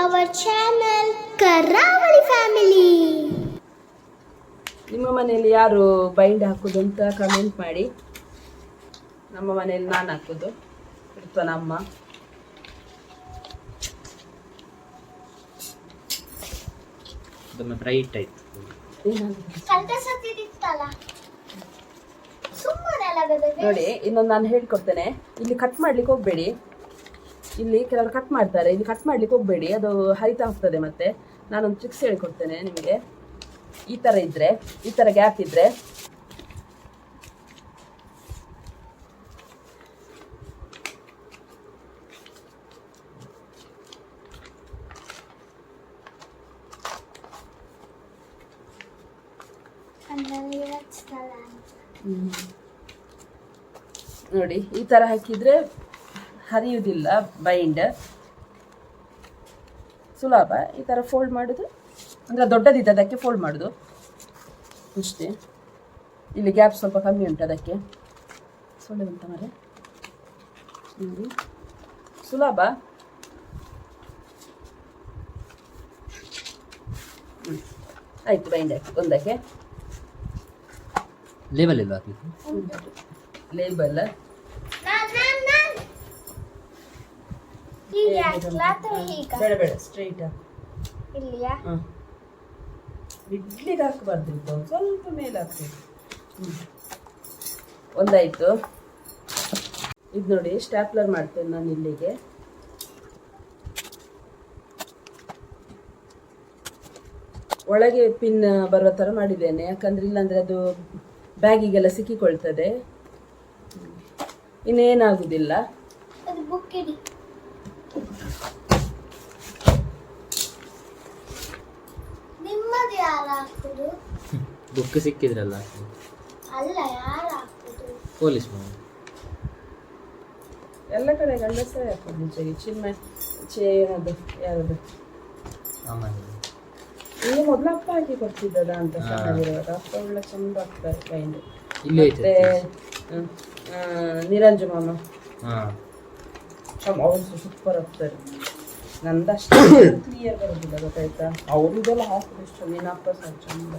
our channel ಕರಾವಳಿ family ನಿಮ್ಮ ಮನೆಯಲ್ಲಿ ಯಾರು ಬೈಂಡ್ ಹಾಕೋದು ಅಂತ ಕಮೆಂಟ್ ಮಾಡಿ. ನಮ್ಮ ಮನೆಯಲ್ಲಿ ನಾನು ಹಾಕೋದು. ಇರ್ತವ ನಮ್ಮ ಅದೊಮ್ಮೆ ಬ್ರೈಟ್ ಆಯ್ತು. ಕಳ್ದ ಸತಿ ಇತ್ತಲ್ಲ ಸುಮ್ಮನೆ ನೋಡಿ ಇನ್ನೊಂದು ನಾನು ಹೇಳ್ಕೊಡ್ತೇನೆ. ಇಲ್ಲಿ ಕಟ್ ಮಾಡ್ಲಿಕ್ಕೆ ಹೋಗ್ಬೇಡಿ. ಇಲ್ಲಿ ಕೆಲವರು ಕಟ್ ಮಾಡ್ತಾರೆ. ಇಲ್ಲಿ ಕಟ್ ಮಾಡ್ಲಿಕ್ಕೆ ಹೋಗ್ಬೇಡಿ. ಅದು ಹರಿತಾ ಹೋಗ್ತದೆ ಮತ್ತೆ. ನಾನೊಂದು ಟ್ರಿಕ್ಸ್ ಹೇಳ್ಕೊಡ್ತೇನೆ ನಿಮಗೆ. ಈ ಥರ ಇದ್ರೆ ಈ ಥರ ಗ್ಯಾಪ್ ಇದ್ರೆ. ನೋಡಿ ಈ ತರ ಹಾಕಿದ್ರೆ ಹರಿಯುವುದಿಲ್ಲ ಬೈಂಡ್ ಸುಲಭ. ಈ ಥರ ಫೋಲ್ಡ್ ಮಾಡೋದು. ಅಂದರೆ ದೊಡ್ಡದಿದ್ದ ಅದಕ್ಕೆ ಫೋಲ್ಡ್ ಮಾಡೋದು. ಅಷ್ಟೇ ಇಲ್ಲಿ ಗ್ಯಾಪ್ ಸ್ವಲ್ಪ ಕಮ್ಮಿ ಉಂಟು ಅದಕ್ಕೆ. ಸೊಳ್ಳೆ ಉಂಟ ಮರೆ ನೋಡಿ. ಸುಲಭ. ಆಯಿತು ಆಯ್ತು. ಬೈಂಡ್ ಹಾಕಿ ಒಂದಕ್ಕೆ ಲೇಬಲ್ ಇಲ್ಲ ಲೇಬಲ್ ಹೀಗೆ ಹಾಕ್ಲಾ ಅಥವಾ ಹೀಗ? ಬೇಡ ಬೇಡ ಸ್ಟ್ರೈಟ್ ಇಲ್ಲಿಯಾ? ಹಾಂ. ಇಡ್ಲಿಗೆ ಹಾಕಬಾರ್ದು ಇದು ಸ್ವಲ್ಪ ಮೇಲೆ ಹಾಕ್ಬೇಕು. ಹ್ಞೂ ಒಂದಾಯಿತು. ಇದು ನೋಡಿ ಸ್ಟ್ಯಾಪ್ಲರ್ ಮಾಡ್ತೇನೆ ನಾನು ಇಲ್ಲಿಗೆ. ಒಳಗೆ ಪಿನ್ ಬರುವ ಥರ ಮಾಡಿದ್ದೇನೆ. ಯಾಕಂದ್ರೆ ಇಲ್ಲಾಂದ್ರೆ ಅದು ಬ್ಯಾಗಿಗೆಲ್ಲ ಸಿಕ್ಕಿಕೊಳ್ತದೆ. ಹ್ಮ್. ಇನ್ನೇನಾಗುದಿಲ್ಲ ಅದು ಬುಕ್ ಇಡಿ ನಿಮ್ಮದು ಯಾರು ಹಾಕುದು ಬುಕ್ ಸಿಕ್ಕಿದ್ರಲ್ಲ ಅಲ್ಲ ಯಾರು ಹಾಕುದು ಪೊಲೀಸ್ ಮಾವ ಎಲ್ಲ ಕಡೆ ಗಂಡಸರೇ ಹಾಕೋದು ಮುಂಚೆಗೆ ಚೇ ಯಾವುದು ಸಾಮಾನ್ಯ. ಇಲ್ಲಿ ಮೊದಲು ಅಪ್ಪ ಹಾಕಿ ಕೊಡ್ತಿದ್ದದ ಅಂತ ಸಣ್ಣದಿರುವಾಗ ಅಪ್ಪ ಒಳ್ಳೆ ಚಂದ ಆಗ್ತಾರೆ ಕೈಂಡ್ ಇಲ್ಲಿ ಐತೆ ಆ, ನಿರಂಜು ಮಾಮ. ಹಾಂ. ಅವರು ಸೂಪರ್ ಆಗ್ತಾರೆ. ನಂದಷ್ಟು ಕ್ಲಿಯರ್ ಬರೋದಿಲ್ಲ ಗೊತ್ತಾಯ್ತಾ? ಅವ್ರದ್ದೆಲ್ಲ ಹಾಕಿದಷ್ಟು ನಿನ್ನ ಅಪ್ಪ ಸಹ ಚಂದ.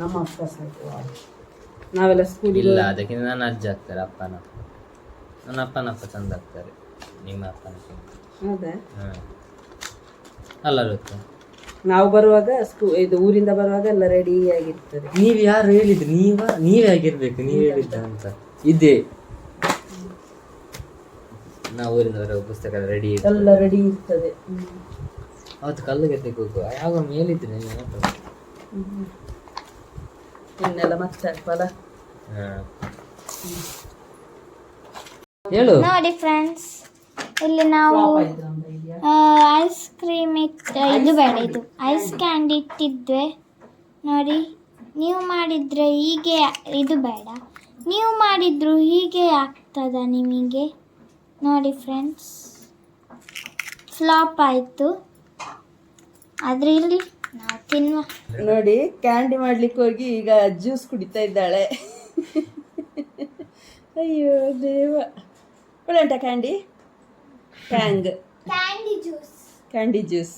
ನಮ್ಮ ಅಪ್ಪ ಸಹ ನಾವೆಲ್ಲ ಸ್ಕೂಲ್ ಇಲ್ಲ ಅದಕ್ಕಿಂತ ನನ್ನ ಅಜ್ಜ ಆಗ್ತಾರೆ ಅಪ್ಪನ ನನ್ನ ಅಪ್ಪನ ಅಪ್ಪ ಚಂದ ಆಗ್ತಾರೆ ನಿಮ್ಮ ಅಪ್ಪನ ಅದೇ ಅಲ್ಲ ಗೊತ್ತಾ ನಾವು ಬರುವಾಗ ಸ್ಕೂ ಇದು ಊರಿಂದ ಬರುವಾಗ ಎಲ್ಲ ರೆಡಿ ಆಗಿರ್ತದೆ. ನೀವು ಯಾರು ಹೇಳಿದ್ರಿ? ನೀವ ನೀವೇ ಆಗಿರ್ಬೇಕು ನೀವು ಹೇಳಿದ್ದ ಅಂತ. ಇದೇ. ನಾವು ಊರಿಂದ ಬರೋ ಪುಸ್ತಕ ರೆಡಿ ಎಲ್ಲ ರೆಡಿ ಇರ್ತದೆ. ಅವತ್ತು ಕಲ್ಲು ಗೆದ್ದಕ್ಕೆ ಹೋಗುವ. ಯಾವ ಮೇಲಿದ್ದು ಹ್ಮ್. ಇನ್ನೆಲ್ಲ ಮತ್ತೆ ಫಲ ಹೇಳು. ನೋಡಿ ಫ್ರೆಂಡ್ಸ್ ಇಲ್ಲಿ ನಾವು ಐಸ್ ಕ್ರೀಮ್ ಇತ್ತು ಇದು ಬೇಡ ಇದು ಐಸ್ ಕ್ಯಾಂಡಿ ಇಟ್ಟಿದ್ವಿ. ನೋಡಿ ನೀವು ಮಾಡಿದ್ರೆ ಹೀಗೆ ಇದು ಬೇಡ. ನೀವು ಮಾಡಿದ್ರು ಹೀಗೆ ಆಗ್ತದ ನಿಮಗೆ? ನೋಡಿ ಫ್ರೆಂಡ್ಸ್ ಫ್ಲಾಪ್ ಆಯಿತು. ಆದರೆ ಇಲ್ಲಿ ನಾವು ತಿನ್ನುವ. ನೋಡಿ ಕ್ಯಾಂಡಿ ಮಾಡ್ಲಿಕ್ಕೆ ಹೋಗಿ ಈಗ ಜ್ಯೂಸ್ ಕುಡಿತಾ ಇದ್ದಾಳೆ. ಅಯ್ಯೋ ದೇವ. ಒಳ್ಳೆ candy Tang candy juice candy juice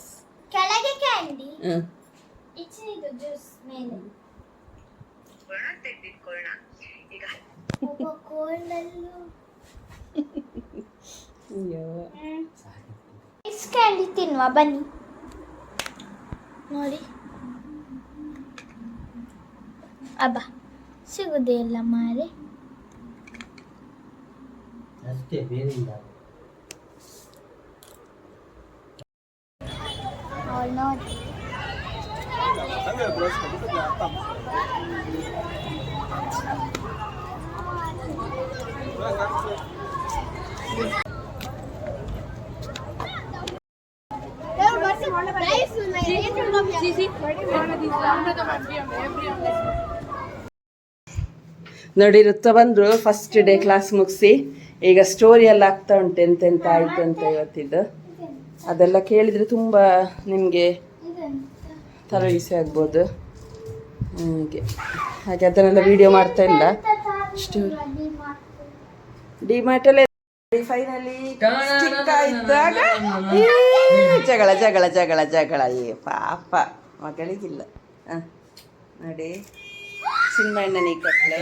ಕೆಳಗೆ ಕ್ಯಾಂಡಿ ಇದು ಜ್ಯೂಸ್ ಮೇಲೆ. ಕೋಲ್ಡಲ್ಲೂ ಅಯ್ಯೋ ಐಸ್ ಕ್ಯಾಂಡಿ ತಿನ್ನುವ ಬನ್ನಿ ನೋಡಿ ಅಬ್ಬ ಸಿಗುದೇ ಇಲ್ಲ ಮಾರೆ ಅಷ್ಟೇ ಬೇರೆ ಇಲ್ಲ ಅವಳು ನೋಡಿ ನೋಡಿ, ಋತ ಬಂದ್ರು ಫಸ್ಟ್ ಡೇ ಕ್ಲಾಸ್ ಮುಗಿಸಿ, ಈಗ ಸ್ಟೋರಿ ಎಲ್ಲ ಆಗ್ತಾ ಉಂಟು, ಎಂತೆಂತ ಆಯ್ತು ಅಂತ ಇವತ್ತಿದ್ದು. ಅದೆಲ್ಲ ಕೇಳಿದ್ರೆ ತುಂಬ ನಿಮಗೆ ತರಗಿಸಿ ಆಗ್ಬೋದು. ಹಾಗೆ. ಹಾಗೆ ಅದನ್ನೆಲ್ಲ ವಿಡಿಯೋ ಮಾಡ್ತಾ ಇಲ್ಲ. ಸ್ಟೋರಿ ಡಿಮಾರ್ಟಲ್ಲೇ ಫೈನಲಿ ಜಗಳ ಜಗಳ ಜಗಳ ಜಗಳ. ಏ, ಪಾಪ, ಮಗಳಿಗಿಲ್ಲ. ಹ, ನೋಡಿ. ಚಿನ್ನಣ್ಣನ ಈ ಕಟ್ಲೆ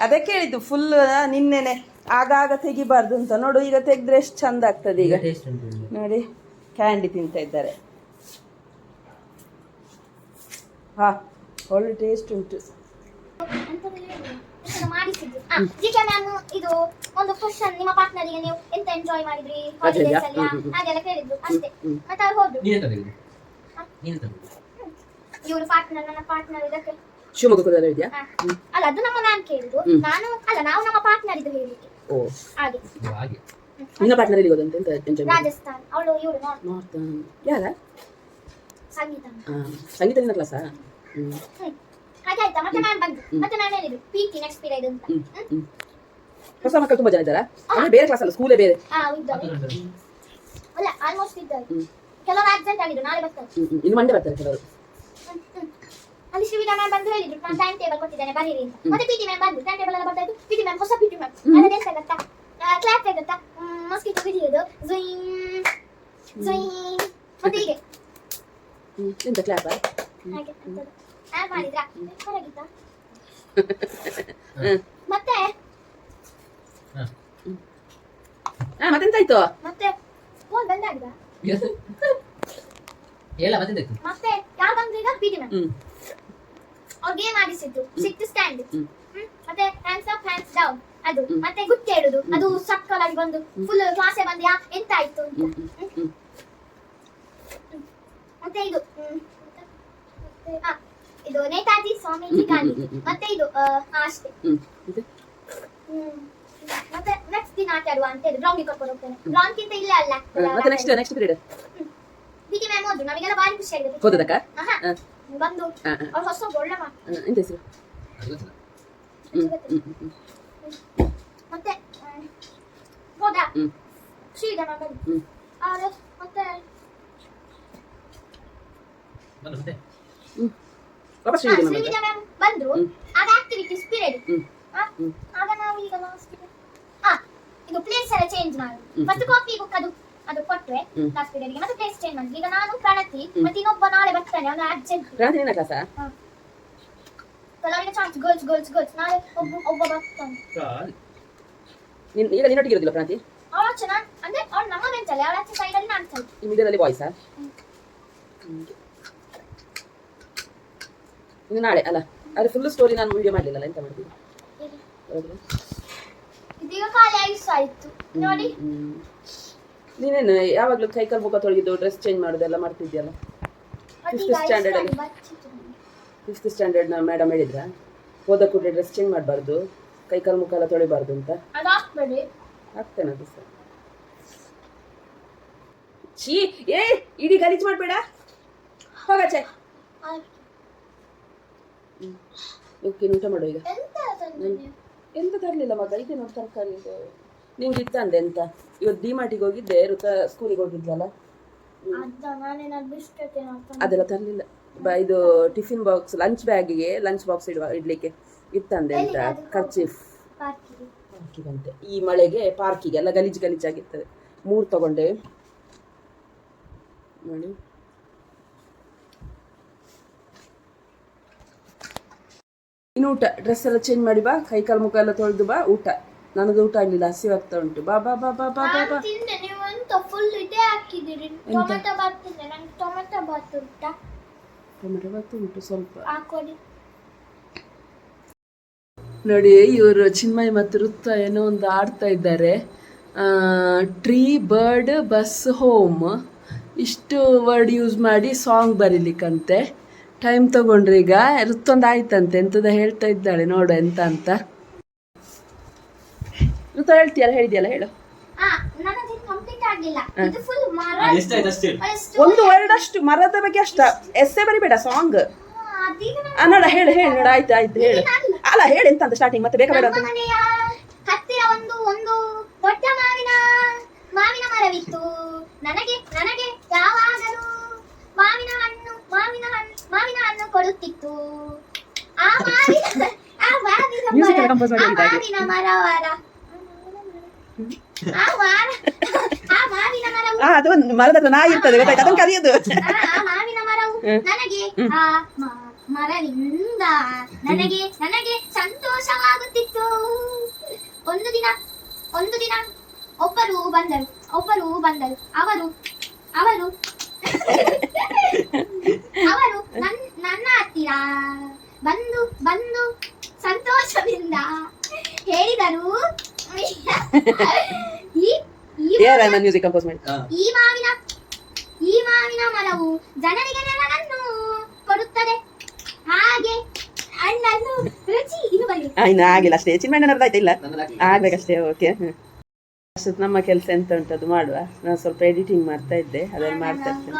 ಅದಕ್ಕೆ ಹೇಳಿದ್ದು ಫುಲ್ ನಿನ್ನೆನೆ. ಆಗಾಗ ತೆಗಿಬಾರ್ದು ಅಂತ. ನೋಡು ಈಗ ತೆಗೆದ್ರೆ ಎಷ್ಟು ಚಂದ ಆಗ್ತದೆ ಈಗ. ನೋಡಿ ಕ್ಯಾಂಡಿ ತಿಂತ ಇದ್ದಾರೆ. ಹಾ ಒಳ್ಳೆ ಟೇಸ್ಟ್ ಉಂಟು. ಮಾಡಿಸಿದ್ದು ಈಗ ನಾನು ಇದು ಒಂದು ಕ್ವಶನ್ ನಿಮ್ಮ ಪಾರ್ಟ್ನರಿಗೆ ನೀವು ಎಂತ ಎಂಜಾಯ್ ಮಾಡಿದ್ರಿ ಹಾಲಿಡೇಸ್ ಅಲ್ಲಿ. ಹಾಗೆಲ್ಲ ಕೇಳಿದ್ರು ಅಷ್ಟೇ. ಮತ್ತೆ ಅವ್ರು ಹೋದ್ರು ನೀನೇ ತಂದಿದ್ದು ನೀನೇ ತಂದಿದ್ದು ಇವರು ಪಾರ್ಟ್ನರ್ ನನ್ನ ಪಾರ್ಟ್ನರ್ ಇದಕ್ಕೆ. ಶಿವಮೊಗ್ಗ ಕೂಡ ಇದೆಯಾ? ಹ. ಅಲ್ಲ ಅದು ನಮ್ಮ ಮ್ಯಾಮ್ ಕೇಳಿದ್ರು ಹ್ಮ್. ನಾನು ಅಲ್ಲ ನಾವು ನಮ್ಮ ಪಾರ್ಟ್ನರ್ ಇದು ಹೇಳಿಕ್ಕೆ ಓ. ಹಾಗೆ. ಹಾಗೆ. ನಿನ್ನ ಪಾರ್ಟ್ನರ್ ಎಲ್ಲಿಗೆ ಹೋದಂತೆ ಎಂಜಾಯ್ ಮಾಡಿ ರಾಜಸ್ಥಾನ್. ಅವಳು ಇವ್ರು ನಾರ್ತ್ ನಾರ್ತ್ ಯಾರ? ಸಂಗೀತ ಆ, ಸಂಗೀತ ನಿನ್ನ ಕ್ಲಾಸಾ ಹ್ಮ್. ಹಾಗೆ ಆಯ್ತಾ? ಮತ್ತೆ ಮ್ಯಾಮ್ ಬಂದ್ರು ಮತ್ತೆ ಮ್ಯಾಮ್ ಹೇಳಿದ್ರು. ಪಿ ಟಿ ನೆಕ್ಸ್ಟ್ ಪೀರಿಯಡ್ ಅಂತ. ಹೊಸ ಮಕ್ಕಳು ತುಂಬಾ ಜನ ಇದ್ದಾರಾ? ಅಂದ್ರೆ ಬೇರೆ ಕ್ಲಾಸ್ ಅಲ್ಲ ಸ್ಕೂಲೇ ಬೇರೆ. ಹಾ ಇದ್ದಾರೆ. ಅಲ್ಲ ಆಲ್ಮೋಸ್ಟ್ ಇದ್ದಾರೆ. ಹ್ಮ್. ಕೆಲವರು ಆಬ್ಸೆಂಟ್ ಆಗಿದ್ರು. ನಾಳೆ ಬರ್ತಾರೆ. ಹ್ಞೂ ಹ್ಞೂ ಇನ್ನು ಮಂಡೆ ಬರ್ತಾರೆ ಕೆಲವರು. ಹ್ಮ್, ಹ್ಮ್. ಅಲ್ಲಿ ಶ್ರೀವಿದ್ಯಾ ಮ್ಯಾಮ್ ಬಂದು ಹೇಳಿದ್ರು. ನಾನು ಟೈಮ್ ಟೇಬಲ್ ಕೊಟ್ಟಿದ್ದೇನೆ ಬರೀರಿ ಅಂತ. ಮತ್ತೆ ಪಿ ಟಿ ಮ್ಯಾಮ್ ಬಂದು ಟೈಮ್ ಟೇಬಲ್ ಎಲ್ಲ ಬರ್ತಾ ಇತ್ತು ಪಿ ಟಿ ಮ್ಯಾಮ್ ಹೊಸ ಪಿ ಟಿ ಮ್ಯಾಮ್ ಅದನ್ನ ಎಂತ ಗೊತ್ತಾ? ಕ್ಲಾಪ್ ಗೊತ್ತಾ ಮಸ್ಕಿಟೋ ಹಿಡಿಯೋದು ಝುಯಿಂಗ್ ಝುಯಿಂಗ್ ಮತ್ತೆ ಹೀಗೆ. ಎಂತ ಕ್ಲಾಪ್ ಹಾಗೆ ಆ್ಯಡ್ ಮಾಡಿದ್ರಾ? ಹೊರಗಿತ್ತಾ ಮತ್ತೆ? ಹಾಂ. ಮತ್ತೆಂತಾಯ್ತು? ಮತ್ತೆ? ಫೋನ್ ಬಂದಾಗಿದ. ಹೇಳ ಮತ್ತೆ ಮತ್ತೆ ಯಾರು ಬಂದ್ರೀಗ ಈಗ? ಪಿ ಟಿ ಮ್ಯಾಮ್ ಹ್ಞೂ ಅವ್ರು ಗೇಮ್ ಆಡಿಸಿದ್ದು. ಸಿಕ್ಸ್ ಸ್ಟ್ಯಾಂಡ್ ಮತ್ತೆ ಹ್ಯಾಂಡ್ಸ್ ಅಪ್ ಹ್ಯಾಂಡ್ಸ್ ಡೌನ್ ಅದು. ಮತ್ತೆ ಗುತ್ತಿ ಹೇಳುದು. ಅದು ಸಕ್ಕಲಾಗಿ ಬಂದು ಫುಲ್ ಕ್ಲಾಸೆ ಬಂದು ಯಾ ಎಂತ ಆಯ್ತು ಅಂತ. ಮತ್ತೆ ಇದು. ಇದು ನೇತಾಜಿ ಸ್ವಾಮೀಜಿ ಗಾಂಧಿ ಮತ್ತೆ ಇದು ಅಷ್ಟೇ. ಮತ್ತೆ? ನೆಕ್ಸ್ಟ್ ದಿನ ಆಟ ಆಡುವ ಅಂತ ಹೇಳಿ ಗ್ರೌಂಡ್ ಕರ್ಕೊಂಡು ಹೋಗ್ತೇನೆ. ಗ್ರೌಂಡ್ ಕಿಂತ ಇಲ್ಲೇ ಅಲ್ಲ. ಮತ್ತೆ next next period BT ma'am ಹೋದ್ರು ನಮಗೆಲ್ಲ ಭಾರಿ ಖುಷಿ ಆಗಿದೆ ಹೋದದಕ್ಕ ಆಹಾ, ಹಾಂ ಬಂದು ಹಾಂ ಹಾಂ ಅವ್ರು ಹೊಸ ಒಳ್ಳೆ ಮಾತು ಎಂತ ಹೆಸರು ಹ್ಞೂ ಹ್ಞೂ ಹ್ಞೂ ಮತ್ತೆ ಹ್ಮ್, ಹೋದ ಹ್ಞೂ ಶ್ರೀಧರ ಬಂದು ಹ್ಞೂ ಅವ್ರು ಮತ್ತೆ ಬಂದು ಮತ್ತೆ ಹ್ಞೂ ವಾಪಸ್ ಹಾ, ಶ್ರೀವಿದ್ಯಾ ನಮ್ಮ ಶ್ರೀವಿದ್ಯಾ ಮ್ಯಾಮ್ ಬಂದ್ರು ಹ್ಮ್. ಆಗ ಆಕ್ಟಿವಿಟೀಸ್ ಪೀರಿಯಡ್ ಹ್ಞೂ ಹ್ಮ್. ಆಗ ನಾವು ಈಗ ಲಾಸ್ಟ್ ಹಾ ಇದು ಪ್ಲೇಸ್ ಎಲ್ಲ ಚೇಂಜ್ ಮಾಡಿ ಹ್ಮ್. ಫಸ್ಟ್ ಕಾಫಿ ಬುಕ್ ಅದು ಅದು ಕೊಟ್ಟರೆ ಹ್ಮ್. ಲಾಸ್ಟ್ ಪೀರಿಯಡ್ಗೆ. ಮತ್ತೆ ಪ್ಲೇಸ್ ಚೇಂಜ್ ಮಾಡಿದ್ವಿ ಈಗ ನಾನು ಪ್ರಣತಿ ಮತ್ತೆ ಇನ್ನೊಬ್ಬ ನಾಳೆ ಬರ್ತಾನೆ ಅವನು ಅರ್ಜೆಂಟ್ ಕ್ರಾಂತಿ ನಿನ್ನ ಕ್ಲಾಸಾ ಕೆಲವರಿಗೆ ಚಾನ್ಸ್ ಗರ್ಲ್ಸ್ ಗರ್ಲ್ಸ್ ಗರ್ಲ್ಸ್ ನಾಳೆ ಒಬ್ಬ ಒಬ್ಬ ಬರ್ತಾನೆ. ನಿನ್ ಈಗ ನಿನ್ನೊಟ್ಟಿಗೆ ಇರೋದಿಲ್ಲ ಪ್ರಣತಿ? ಅವಳ ಚೆನ್ನಾಗಿ ಅಂದ್ರೆ ಅವ್ರು ನಮ್ಮ ಬೆಂಚಲ್ಲಿ ಅವಳ ಆಚೆ ಸೈಡ್ ಅಲ್ಲಿ ನಾನು ಸೈಡ್ ಮಿಡಲಲ್ಲಿ ಬಾಯ್ಸಾ ಇನ್ನು ನಾಳೆ ಅಲ್ಲ. ಅದು ಫುಲ್ ಸ್ಟೋರಿ ನಾನು ವಿಡಿಯೋ ಮಾಡಲಿಲ್ಲ ಎಂತ ಮಾಡ್ತೀನಿ? ಇದೀಗ ಖಾಲಿ ಐಸ್ ಆಯ್ತು. ನೋಡಿ. ನೀನೇನು ಯಾವಾಗಲೂ ಕೈಕಾಲು ಮುಖ ತೊಳಗಿದ್ದು ಡ್ರೆಸ್ ಚೇಂಜ್ ಮಾಡೋದೆಲ್ಲ ಮಾಡ್ತಿದ್ಯಲ್ಲ ಫಿಫ್ತ್ ಸ್ಟ್ಯಾಂಡರ್ಡ್ standard ice ಅಲ್ಲಿ. ಆಗಿ ಬಚ್ಚಿತ್ತು ನನಗೆ. ಫಿಫ್ತ್ ಸ್ಟ್ಯಾಂಡರ್ಡ್ನ ಮೇಡಮ್ ಹೇಳಿದ್ರ? ಹೋದ ಕೂಡಲೇ ಡ್ರೆಸ್ ಚೇಂಜ್ ಮಾಡಬಾರ್ದು ಕೈಕಾಲು ಮುಖ ಎಲ್ಲ ತೊಳಿಬಾರ್ದು ಅಂತ. ಆಗ್ತೇನೆ ಅದು ಸರ್. ಛೀ ಏ ಇಡೀ ಗಲೀಜ್ ಮಾಡಬೇಡ. ಆಯ್ತು. ಓಕೆ ಊಟ ಮಾಡು ಈಗ. ಎಂತ ತರಲಿಲ್ಲ ಮಗ ಇದೆ? ನೋಡಿ ತರಕಾರಿ ಇದು ಅಂದೆ ಎಂತ ಇವತ್ತು ಡಿಮಾರ್ಟಿಗೆ ಹೋಗಿದ್ದೆ ಋತ ಸ್ಕೂಲಿಗೆ ಹೋಗಿದ್ಲಲ್ಲ? ಅದೆಲ್ಲ ತರಲಿಲ್ಲ. ಬ ಇದು ಟಿಫಿನ್ ಬಾಕ್ಸ್ ಲಂಚ್ ಬ್ಯಾಗಿಗೆ ಲಂಚ್ ಬಾಕ್ಸ್ ಇಡುವ ಇಡ್ಲಿಕ್ಕೆ. ಇತ್ತಂದೆ ಅಂತ? ಖರ್ಚೀಫ್. ಪಾರ್ಕಿಗೆ. ಹಾಕಿದಂತೆ ಈ ಮಳೆಗೆ ಪಾರ್ಕಿಗೆ ಎಲ್ಲ ಗಲೀಜು ಗಲೀಜಾಗಿರ್ತದೆ. ಮೂರು ತಗೊಂಡೆ. ನೋಡಿ. ಇನ್ನು ಊಟ. ಡ್ರೆಸ್ ಎಲ್ಲ ಚೇಂಜ್ ಮಾಡಿ ಬಾ ಕೈ ಕಾಲು ಮುಖ ಎಲ್ಲ ತೊಳೆದು ಬಾ ಊಟ. ನನ್ನದು ಊಟ ಆಗಲಿಲ್ಲ ಹಸಿವಾಗ್ತಾ ಉಂಟು. ಬಾ ಬಾ ಬಾ ಬಾ ಬಾ ಬಾ ಬಾ. ತಿಂದೆ ನೀವು ಎಂತ ಫುಲ್ ಇದೇ ಹಾಕಿದ್ದೀರಿ. ಟೊಮೆಟೊ ಬಾತ್ ತಿಂದೆ ನಂಗೆ ಟೊಮೆಟೊ ಬಾತ್ ಉಂಟಾ? ಟೊಮೆಟೊ ಬಾತು ಉಂಟು ಸ್ವಲ್ಪ. ಹಾಕೊಡಿ ನೋಡಿ ಇವರು ಚಿನ್ಮಯ್ ಮತ್ತು ವೃತ್ತ ಏನೋ ಒಂದು ಆಡ್ತಾ ಇದ್ದಾರೆ. ಟ್ರೀ ಬರ್ಡ್ ಬಸ್ ಹೋಮ್ ಇಷ್ಟು ವರ್ಡ್ ಯೂಸ್ ಮಾಡಿ ಸಾಂಗ್ ಬರೀಲಿಕ್ಕಂತೆ. ಟೈಮ್ ತಗೊಂಡ್ರಿ ಈಗ ವೃತ್ತೊಂದು ಆಯ್ತಂತೆ ಎಂತದ ಹೇಳ್ತಾ ಇದ್ದಾಳೆ ನೋಡು ಎಂತ ಅಂತ. ಋತ ಹೇಳ್ತೀಯಲ್ಲ ಹೇಳಿದ್ಯಲ್ಲ ಹೇಳು. ಆ ನನಗೆ ಕಂಪ್ಲೀಟ್ ಆಗಿಲ್ಲ ಇದು ಫುಲ್ ಮರ ಎಷ್ಟಾಯ್ತು ಅಷ್ಟೇ ಒಂದು ವರ್ಡ್ ಅಷ್ಟು ಮರದ ಬಗ್ಗೆ ಅಷ್ಟ. ಎಸ್ಸೆ ಬರಿಬೇಡ ಸಾಂಗ್ ನೋಡ ಹೇಳು ಹೇಳು ನೋಡ ಆಯ್ತು ಆಯ್ತು ಹೇಳು. ಅಲ್ಲ ಹೇಳಿ ಎಂತ ಅಂತ ಸ್ಟಾರ್ಟಿಂಗ್ ಮತ್ತೆ ಬೇಕಾ ಬೇಡ ಅಂತ ಹತ್ತಿರ ಒಂದು ಒಂದು ದೊಡ್ಡ ಮಾವಿನ ಮಾವಿನ ಮರವಿತ್ತು. ನನಗೆ ನನಗೆ ಯಾವಾಗಲೂ ಮಾವಿನ ಹಣ್ಣು ಮಾವಿನ ಹಣ್ಣು ಮಾವಿನ ಹಣ್ಣು ಕೊಡುತ್ತಿತ್ತು. ಆ ಮಾವಿನ ಆ ಮಾವಿನ ಮರ ಆ ಮಾವಿನ ಮರವರ ಆ ಮಾರ ಆ ಮಾವಿನ ಮರವು ಆ ಅದು ಒಂದು ಮರದ ಹತ್ರ ನಾಯಿ ಇರ್ತದೆ ಗೊತ್ತಾಯ್ತು? ಅದನ್ನ ಕದಿಯೋದು ಆ ಆ ಮಾವಿನ ಮರವು. ನನಗೆ ಆ ಮ- ಮರವಿಂದ ನನಗೆ ನನಗೆ ಸಂತೋಷವಾಗುತ್ತಿತ್ತು. ಒಂದು ದಿನ ಒಂದು ದಿನ ಒಬ್ಬರು ಬಂದರು ಒಬ್ಬರು ಬಂದರು. ಅವರು ಅವರು ಅವರು ನನ್- ನನ್ನ ಹತ್ತಿರ ಬಂದು ಬಂದು ಸಂತೋಷದಿಂದ ಹೇಳಿದರು A R Rahman music compose ಮಾಡಿ ಈ ಮಾವಿನ ಈ ಮಾವಿನ ಮರವು ಜನರಿಗೆ ನೆರಳನ್ನು ಕೊಡುತ್ತದೆ. ಹಾಗೆ ಹಣ್ಣನ್ನು ರುಚಿ ಇನ್ನು ಬರಲಿ ಆ, ಇನ್ನು ಆಗಿಲ್ಲ ಅಷ್ಟೇ. ಚಿನ್ಮಣ್ಣನವ್ರದ್ದು ಆಯ್ತಾ? ಇಲ್ಲ. ಆಗ್ಬೇಕಷ್ಟೇ ಓಕೆ. ಅಷ್ಟು ನಮ್ಮ ಕೆಲಸ ಎಂತ ಉಂಟು ಅದು ಮಾಡುವ. ನಾನು ಸ್ವಲ್ಪ ಎಡಿಟಿಂಗ್ ಮಾಡ್ತಾ ಇದ್ದೆ ಅದನ್ನು ಮಾಡ್ತಾ ಇರ್ತೇನೆ